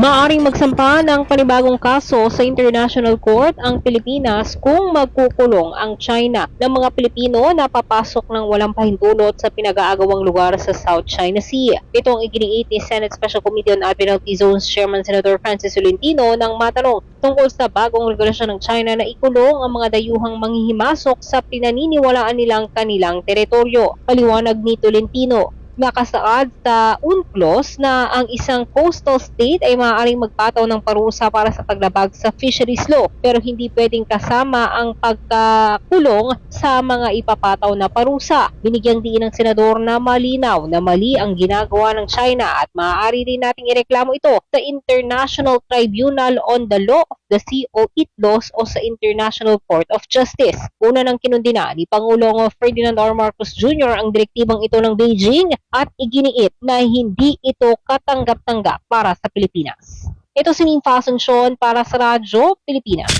Maaring magsampa ng panibagong kaso sa International Court ang Pilipinas kung magkukulong ang China ng mga Pilipino na papasok ng walang pahintulot sa pinag-aagawang lugar sa South China Sea. Ito ang iginiit ni Senate Special Committee on Admiralty Zones Chairman Senator Francis Olentino nang matanong tungkol sa bagong regulasyon ng China na ikulong ang mga dayuhang manghihimasok sa pinaniniwalaan nilang kanilang teritoryo. Paliwanag ni Tolentino, nakasaad sa UNCLOS na ang isang coastal state ay maaaring magpataw ng parusa para sa paglabag sa fisheries law pero hindi pwedeng kasama ang pagkakulong sa mga ipapataw na parusa. Binigyang diin ng senador na malinaw na mali ang ginagawa ng China at maaari rin nating ireklamo ito sa International Tribunal on the Law the Sea o ITLOS o sa International Court of Justice. Una nang kinundina ni Pangulong Ferdinand R. Marcos Jr. ang direktibang ito ng Beijing at iginiit na hindi ito katanggap-tanggap para sa Pilipinas. Ito si Ning Asuncion para sa Radyo Pilipinas.